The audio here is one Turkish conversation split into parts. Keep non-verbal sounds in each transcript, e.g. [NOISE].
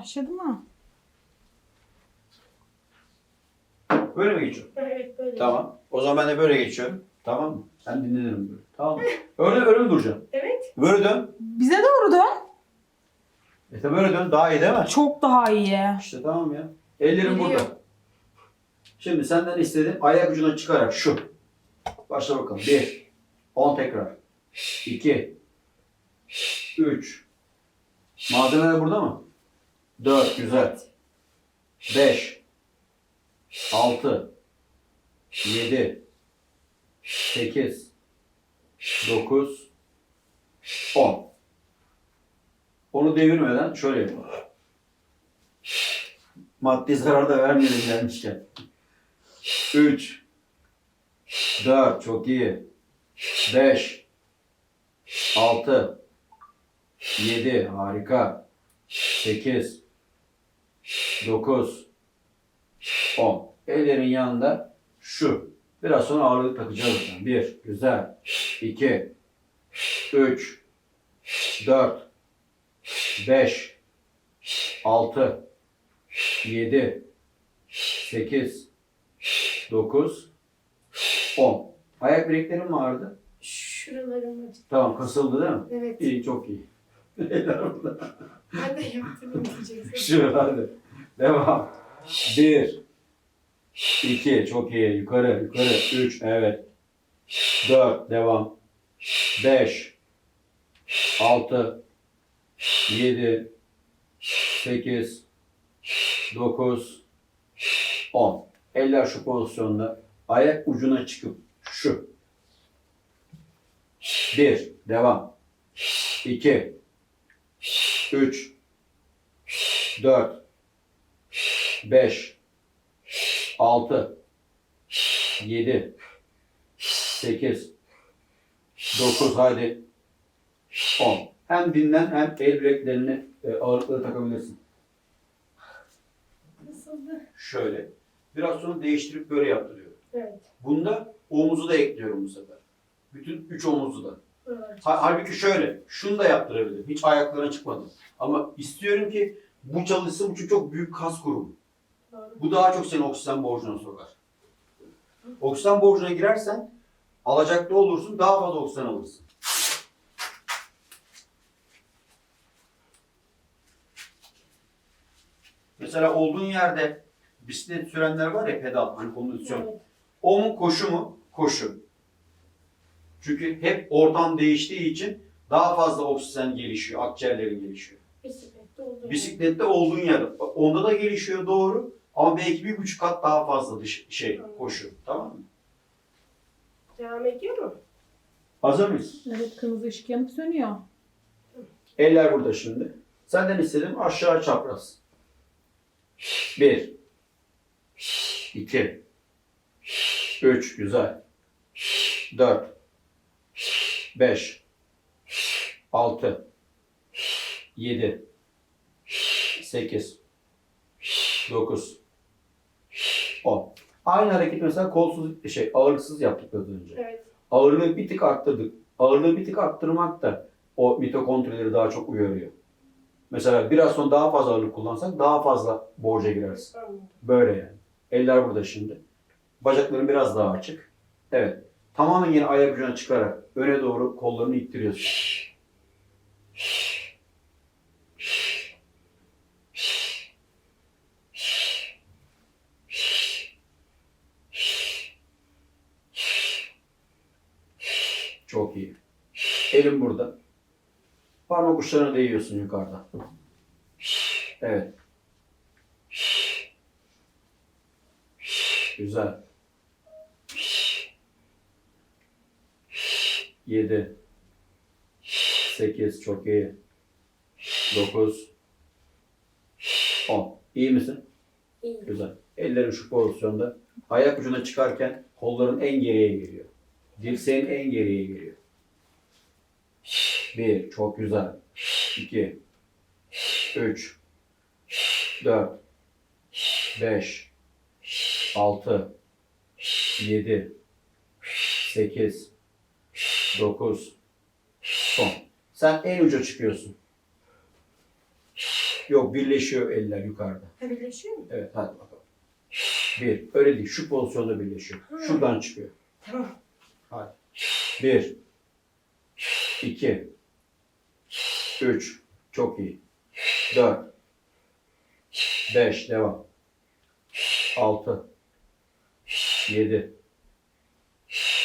Başladı. Mı? Böyle mi geçiyor? Evet böyle. Tamam. O zaman ben de böyle geçiyorum. Tamam mı? Sen dinlenirim böyle. Tamam mı? Öyle öyle mi duracaksın? Evet. Böyle dön. Bize doğru dön. E tabi böyle dön. Daha iyi değil mi? Çok daha iyi. İşte tamam ya. Ellerim Biliyor. burada. Şimdi senden istediğim ayak ucuna çıkarak şu. Başla bakalım. Bir. On tekrar. İki. Üç. Malzemeler burada mı? Dört. Güzel. Beş. Altı. Yedi. Sekiz. Dokuz. On. Onu devirmeden şöyle yapalım. Maddi zarar da vermeyelim gelmişken. 3 4 çok iyi. 5 6 7 harika. 8 9 10 Ellerin yanında şu. Biraz sonra ağırlık takacağız. 1 güzel. 2 3 4 5 6 7 8 9 10 Ayak bileklerim vardı. Şuralarım acı. Tamam kasıldı değil mi? Evet. İyi çok iyi. [LAUGHS] Eller burada. Ben de yaptım diyeceksin. Şu hadi. Devam. 1 2 çok iyi. Yukarı. Yukarı. 3 evet. 4 devam. 5 6 7 8 9 10 Eller şu pozisyonda. Ayak ucuna çıkıp şu. 1 devam. 2 3 4 5 6 7 8 9 hadi 10 Hem dinlen hem el bileklerini e, ağırlıkları takabilirsin. Nasıldı? Şöyle. Biraz sonra değiştirip böyle yaptırıyorum. Evet. Bunda omuzu da ekliyorum bu sefer. Bütün üç omuzu da. Evet. Ha- Halbuki şöyle, şunu da yaptırabilirim. Hiç ayaklarına çıkmadım. Ama istiyorum ki bu çalışsın çünkü çok büyük kas grubu. Bu daha çok seni oksijen borcuna sokar. Oksijen borcuna girersen alacaklı olursun, daha fazla oksijen alırsın. Mesela olduğun yerde bisiklet sürenler var ya pedal, hani kondisyon. Evet. O mu koşu mu? Koşu. Çünkü hep ortam değiştiği için daha fazla oksijen gelişiyor, akciğerlerin gelişiyor. Bisiklette oldu. Bisiklette olduğun yer, onda da gelişiyor doğru ama belki bir buçuk kat daha fazla dış, şey koşu. Tamam mı? Devam ediyor mu? Hazır mıyız? Evet kırmızı ışık yanıp sönüyor. Eller burada şimdi. Senden istedim aşağı çapraz. Bir. iki, Üç. Güzel. Dört. Beş. Altı. Yedi. Sekiz. Dokuz. On. Aynı hareket mesela kolsuz şey ağırlıksız yaptık az önce. Evet. Ağırlığı bir tık arttırdık. Ağırlığı bir tık arttırmak da o mitokondrileri daha çok uyarıyor. Mesela biraz sonra daha fazla ağırlık kullansak daha fazla borca girersin. Böyle yani. Eller burada şimdi. Bacakların biraz daha açık. Evet. Tamamen yine ayak ucuna çıkarak öne doğru kollarını ittiriyorsun. Çok iyi. Elim burada. Parmak uçlarına değiyorsun yukarıda. Evet. Güzel. 7 8 çok iyi. 9 10 İyi misin? İyi. Güzel. Ellerin şu pozisyonda. Ayak ucuna çıkarken kolların en geriye geliyor. Dirseğin en geriye geliyor. Bir, çok güzel. İki, üç, dört, beş, altı, yedi, sekiz, dokuz, on. Sen en uca çıkıyorsun. Yok birleşiyor eller yukarıda. Ha birleşiyor mu? Evet hadi bakalım. Bir. Öyle değil. Şu pozisyonda birleşiyor. Şuradan çıkıyor. Tamam. Hadi. Bir. iki, Üç. Çok iyi. Dört. Beş. Devam. Altı. Yedi.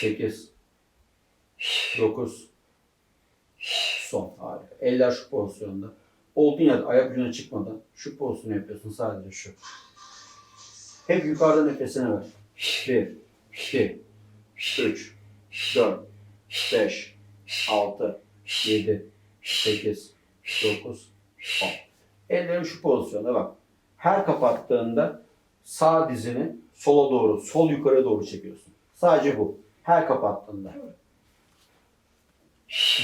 Sekiz. Dokuz. Son. Harika. Eller şu pozisyonda. Olduğun yerde ayak ucuna çıkmadan şu pozisyonu yapıyorsun. Sadece şu. Hep yukarıda nefesini ver. Bir. iki, Üç. 4, 5, 6, 7, 8, 9, 10. Ellerin şu pozisyonda bak. Her kapattığında sağ dizini sola doğru, sol yukarı doğru çekiyorsun. Sadece bu. Her kapattığında.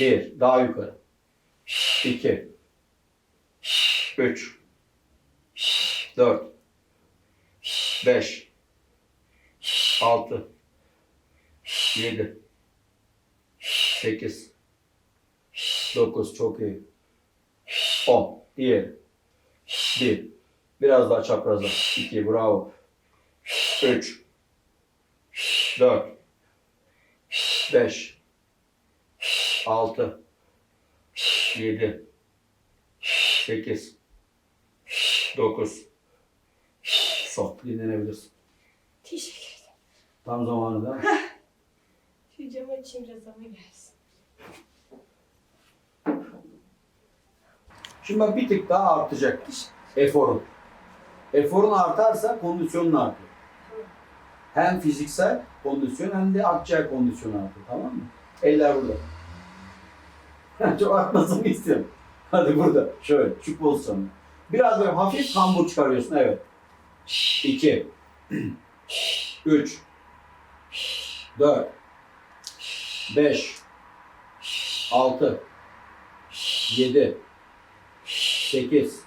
1, daha yukarı. 2, 3, 4, 5, 6, 7 8 9 çok iyi. 10 diğeri 1 biraz daha çapraza 2 bravo. 3 4 5 6 7 8 9 son. Dinlenebilirsin. Teşekkür ederim. Tam zamanında. Şu camı açayım biraz ama gelsin. Şimdi bir tık daha artacak eforun. Eforun artarsa kondisyonun artıyor. Hem fiziksel kondisyon hem de akciğer kondisyonu artıyor. Tamam mı? Eller burada. Çok artmasını istiyorum. Hadi burada. Şöyle. Şu pozisyonda. Biraz böyle hafif kambur çıkarıyorsun. Evet. 2 3 4 5 6 7 8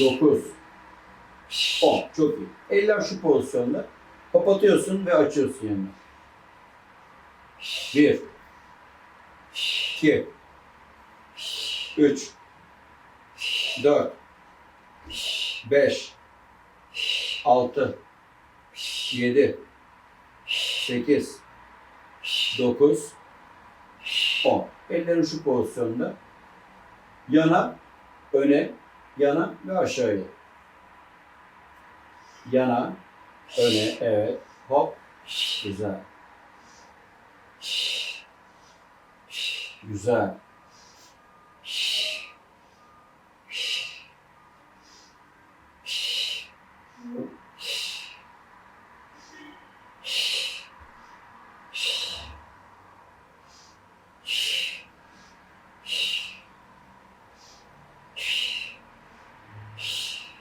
9 10 çok iyi. Eller şu pozisyonda. Kapatıyorsun ve açıyorsun yanına. 1 2 3 4 5 6 7 8 9 10 Ellerin şu pozisyonda. Yana, öne, yana ve aşağıya. Yana, öne, evet. Hop. Güzel. Güzel.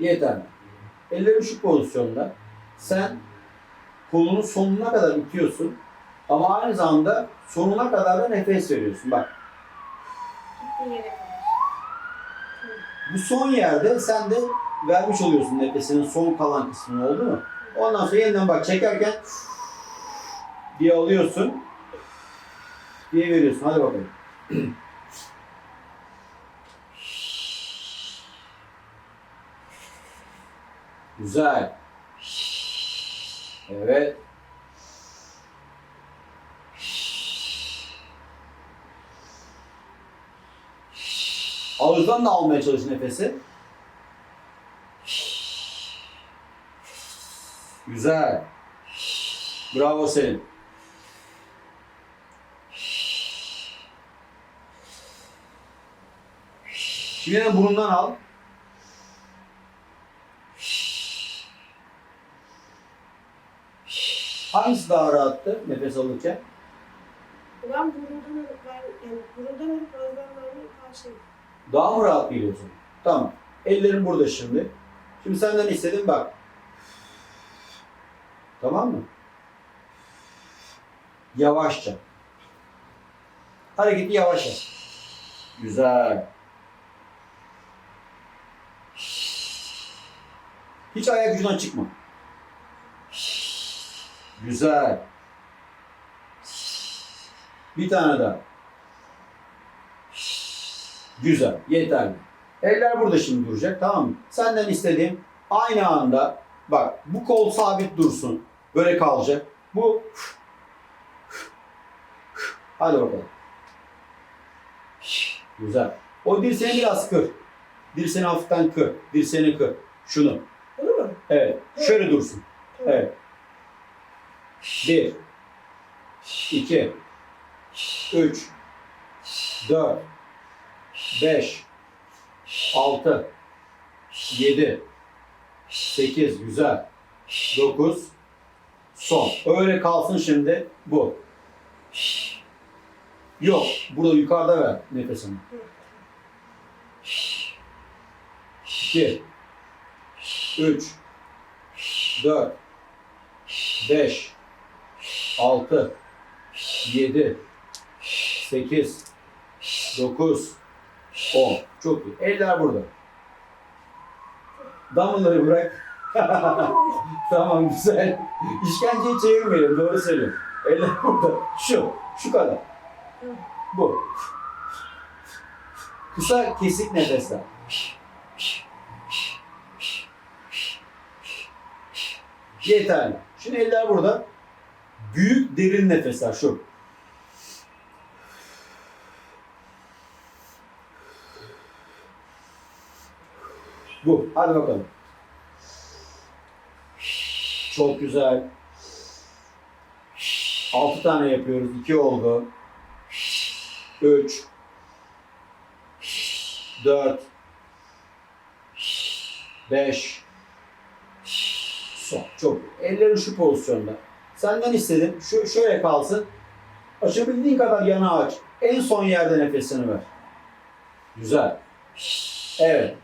Yeter. Ellerin şu pozisyonda. Sen kolunu sonuna kadar itiyorsun. Ama aynı zamanda sonuna kadar da nefes veriyorsun. Bak bu son yerde sen de vermiş oluyorsun nefesinin son kalan kısmını oldu mu? Ondan sonra yeniden bak çekerken diye alıyorsun diye veriyorsun. Hadi bakalım. [CLEARS THROAT] Güzel. Evet. Ağızdan da almaya çalış nefesi. Güzel. Bravo Selim. Şimdi yine burundan al. Hangisi daha rahattı nefes alırken? Ben burundan alıp ver, yani burundan alıp ağızdan vermeye karşıyım. Daha mı rahat geliyorsun? Tamam. Ellerin burada şimdi. Şimdi senden istedim bak. Tamam mı? Yavaşça. Hareketi yavaş yap. Güzel. Hiç ayak ucundan çıkma. Güzel. Bir tane daha. Güzel. Yeterli. Eller burada şimdi duracak tamam mı? Senden istediğim aynı anda bak bu kol sabit dursun. Böyle kalacak. Bu Hadi bakalım. Güzel. O dirseğini biraz kır. Dirseğini hafiften kır. Dirseğini kır. Şunu. Bunu mu? Evet. Şöyle dursun. Evet. Bir. iki, Üç. Dört. Beş. Altı. Yedi. Sekiz. Güzel. Dokuz. Son. Öyle kalsın şimdi bu. Yok. Burada yukarıda ver nefesini. İki. Üç. Dört. Beş. Altı. Yedi. Sekiz. Dokuz. On. Çok iyi. Eller burada. Damlaları bırak. [LAUGHS] tamam güzel. İşkenceyi çevirmeyelim. Doğru söylüyorum. Eller burada. Şu. Şu kadar. Bu. Kısa kesik nefesler. Yeterli. Şimdi eller burada. Büyük derin nefesler şu. Bu. Hadi bakalım. Çok güzel. Altı tane yapıyoruz. İki oldu. Üç. Dört. Beş. Son. Çok. Ellerin şu pozisyonda. Senden istedim. Şu şöyle kalsın. Açabildiğin kadar yana aç. En son yerde nefesini ver. Güzel. Evet.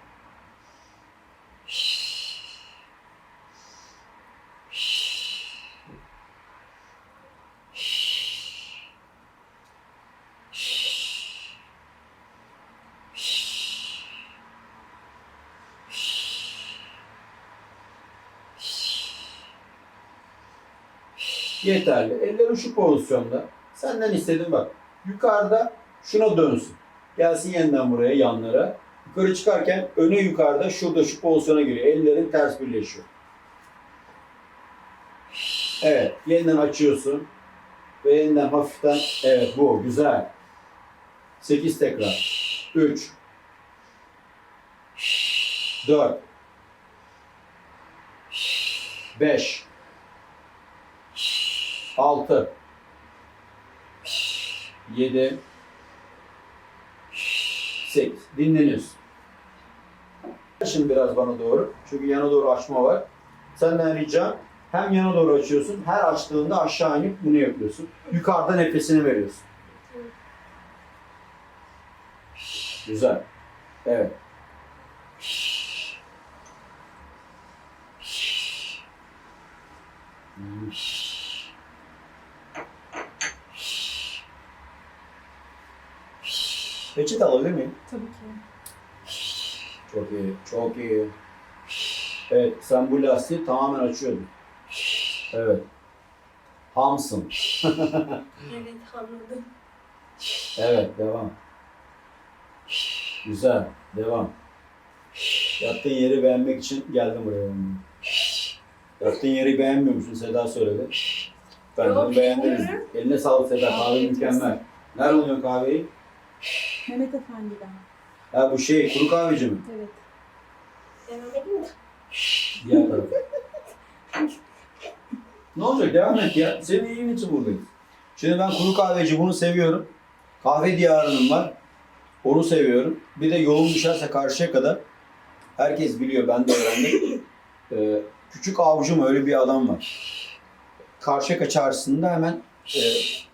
Yeterli. Ellerin şu pozisyonda. Senden istedim bak. Yukarıda şuna dönsün. Gelsin yeniden buraya yanlara. Yukarı çıkarken öne yukarıda şurada şu pozisyona geliyor. Ellerin ters birleşiyor. Evet. Yeniden açıyorsun. Ve yeniden hafiften. Evet bu. Güzel. 8 tekrar. 3 4 5 6 7 8 dinleniyorsun. Şimdi biraz bana doğru. Çünkü yana doğru açma var. Senden ricam hem yana doğru açıyorsun, her açtığında aşağı inip bunu yapıyorsun. Yukarıda nefesini veriyorsun. Güzel. Evet. Hmm. Peçete alabilir miyim? Tabii ki. Çok iyi, çok iyi. Evet, sen bu lastiği tamamen açıyordun. Evet. Hamsın. [LAUGHS] Evet anladım. Evet, devam. Güzel, devam. Yattığın yeri beğenmek için geldim buraya. Yattığın yeri beğenmiyor musun? Seda söyledi. Ben Yok, bunu beğendiniz. beğeniyorum. Eline sağlık Seda, kahve mükemmel. Nerede oluyor kahveyi? Mehmet Efendi'den. Ha bu şey, kuru kahveci mi? Evet. Devam edeyim mi? Diğer tarafa. ne olacak devam et ya. Senin iyiliğin için buradayız. Şimdi ben kuru kahveci bunu seviyorum. Kahve diyarının var. Onu seviyorum. Bir de yolum düşerse karşıya kadar. Herkes biliyor ben de öğrendim. Ee, küçük avcum öyle bir adam var. Karşıyaka çarşısında hemen e,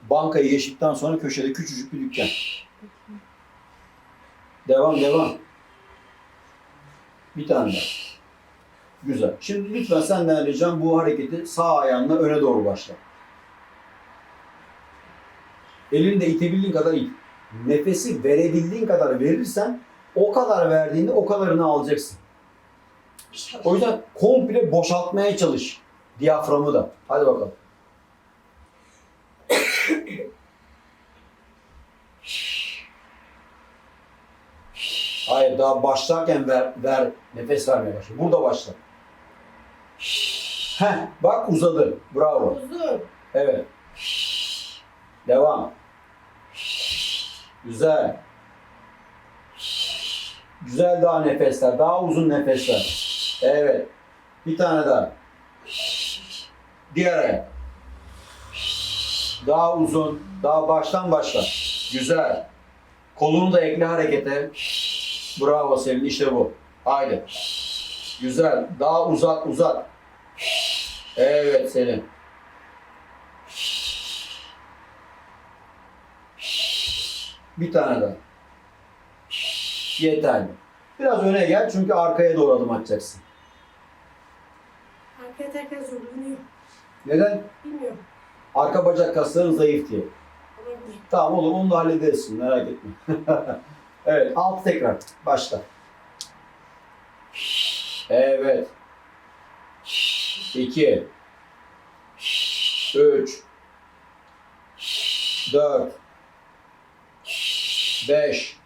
bankayı geçtikten sonra köşede küçücük bir dükkan. Devam devam. Bir tane daha. Güzel. Şimdi lütfen senden ricam bu hareketi sağ ayağınla öne doğru başla. Elini de itebildiğin kadar it. Nefesi verebildiğin kadar verirsen o kadar verdiğinde o kadarını alacaksın. O yüzden komple boşaltmaya çalış. Diyaframı da. Hadi bakalım. Hayır Evet daha başlarken ver, ver nefes vermeye başla. Burada başla. Heh, bak uzadı. Bravo. Uzun. Evet. Devam. Güzel. Güzel daha nefesler. Daha uzun nefesler. Evet. Bir tane daha. Diğer ayak. Daha uzun. Daha baştan başla. Güzel. Kolunu da ekle harekete. Bravo Selin. İşte bu. Haydi. Güzel. Daha uzat uzat. Evet Selin. Bir tane daha. Yeterli. Biraz öne gel çünkü arkaya doğru adım atacaksın. Arkaya tekrar zorlanıyor. Neden? Bilmiyorum. Arka bacak kasların zayıf diye. Olabilir. Tamam olur onu da hallederiz merak etme. [LAUGHS] evet. Alt tekrar. Başla. Evet. 2 3 4 5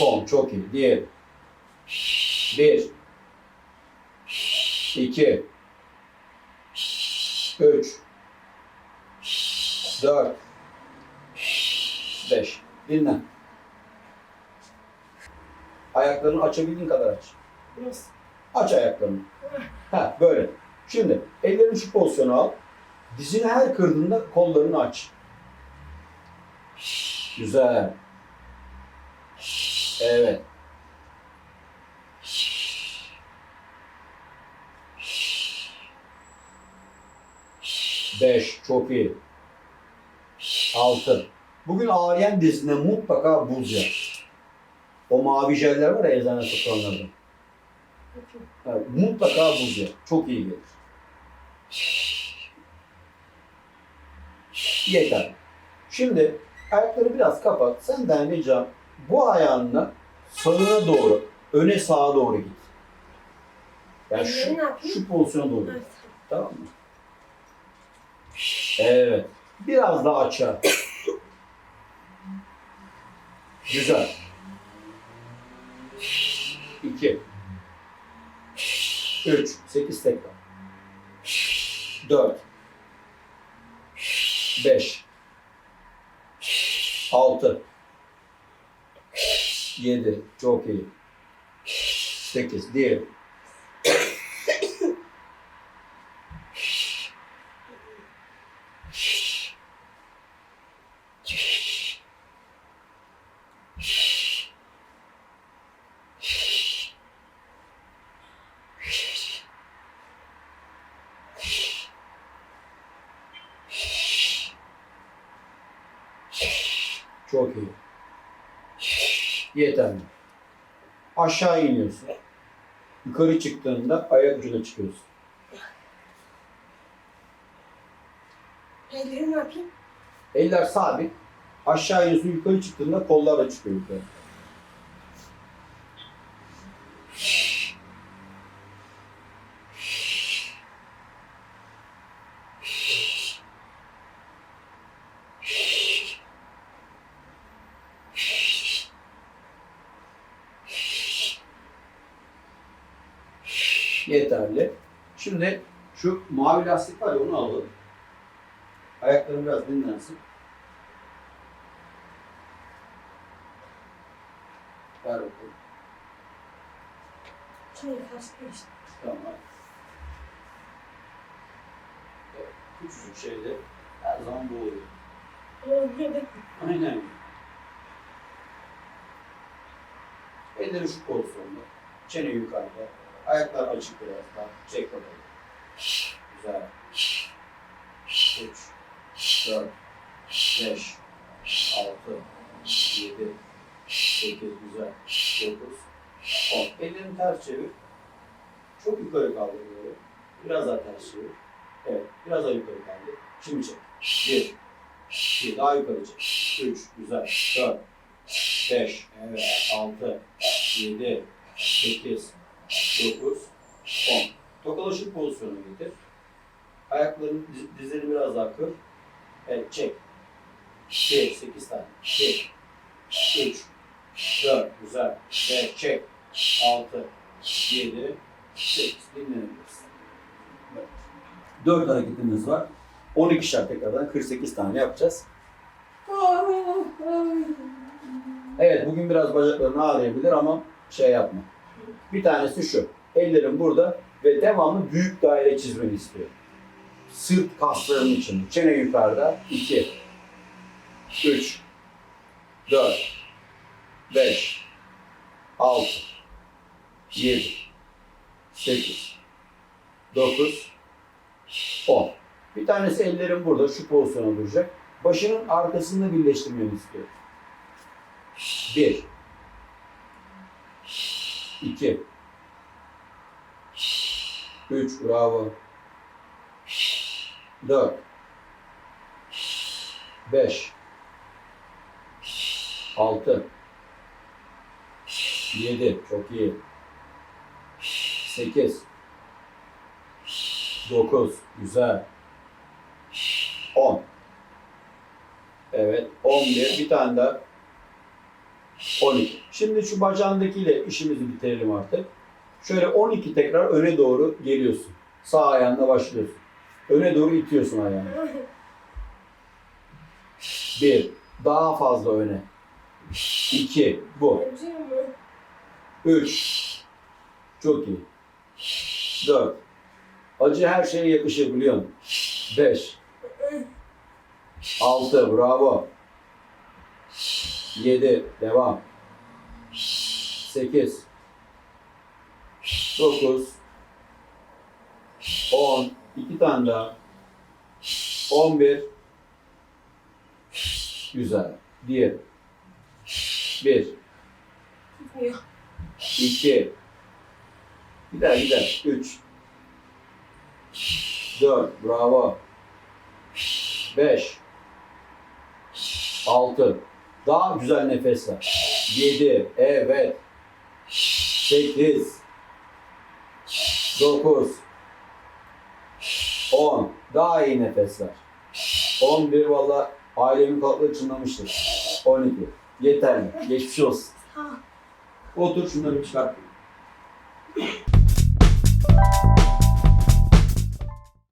Son. Çok iyi. Diğer. 1 2 3 4 5 Dinlen. Ayaklarını açabildiğin kadar aç. Nasıl? Aç ayaklarını. Ha böyle. Şimdi ellerini şu pozisyona al. Dizini her kırdığında kollarını aç. Güzel. Evet. Beş. Çok iyi. Altı. Bugün ağrıyan dizine mutlaka buz yap. O mavi jeller var ya eczane satılanlardan. Bakayım. Evet, mutlaka buz yap. Çok iyi gelir. Yeter. Şimdi ayakları biraz kapat. Senden ricam bu ayağınla sağına doğru, öne sağa doğru git. Yani şu, şu pozisyona doğru git. Tamam mı? Evet. Biraz daha açar. Güzel. 3, 8 tekrar. 4, 5, 6, 7, çok iyi. 8, diğer Aşağı iniyorsun. Yukarı çıktığında ayak ucuna çıkıyorsun. Elleri ne yapayım? Eller sabit. Aşağı iniyorsun, yukarı çıktığında kollar da çıkıyor yukarı. Yeterli. Şimdi şu mavi lastik var ya onu alalım. Ayakların biraz dinlensin. Ver bakalım. İşte. Tamam. Evet, küçücük şeyde her zaman bu oluyor. Aynen. Elleri şu pozisyonda. Çene yukarıda. Ayaklar açık biraz daha. Çek bakalım. Güzel. 3, 4, 5, 6, 7, 8, güzel. 9, 10. Ellerini ters çevir. Çok yukarı kaldır böyle. Biraz daha ters çevir. Evet. Biraz daha yukarı kaldır. Şimdi çek. 1, 2, daha yukarı çek. 3, güzel. 4, 5, evet. 6, 7, 8, 9, 10. Tokalaşık pozisyonu getir. Ayakların diz- dizlerini biraz daha kır. Evet çek. 2, 8 tane. 2, 3, 4, güzel. 5, çek. 6, 7, 8. Dinlenebilirsin. Evet. 4 hareketimiz var. 12'şer tekrardan 48 tane yapacağız. Evet bugün biraz bacakların ağrıyabilir ama şey yapma. Bir tanesi şu. Ellerin burada ve devamlı büyük daire çizmeni istiyorum. Sırt kaslarının içinde. Çene yukarıda. 2 3 4 5 6 7 8 9 10 Bir tanesi ellerin burada şu pozisyona duracak. Başının arkasında birleştirmeni istiyorum. 1 2 3 bravo 4 5 6 7 çok iyi. 8 9 güzel. 10 Evet 11 bir. Tane daha. 12. Şimdi şu bacağındakiyle işimizi bitirelim artık. Şöyle 12 tekrar öne doğru geliyorsun. Sağ ayağınla başlıyorsun. Öne doğru itiyorsun ayağını. 1. Daha fazla öne. 2. Bu. 3. Çok iyi. 4. Acı her şeye yakışır biliyorsun. 5. 6. Bravo. 7. Devam. 8. 9. 10. 2 tane daha. 11. Güzel. Diğer. 1. Tutmuyor. 2 Gider gider. 3 4 Bravo. 5 6 Daha güzel nefes ver. 7 Evet. 8 9 10 Daha iyi nefes ver. 11 valla ailemin kulakları çınlamıştır. 12 Yeterli. Geçmiş olsun. Otur şunları bir çıkart.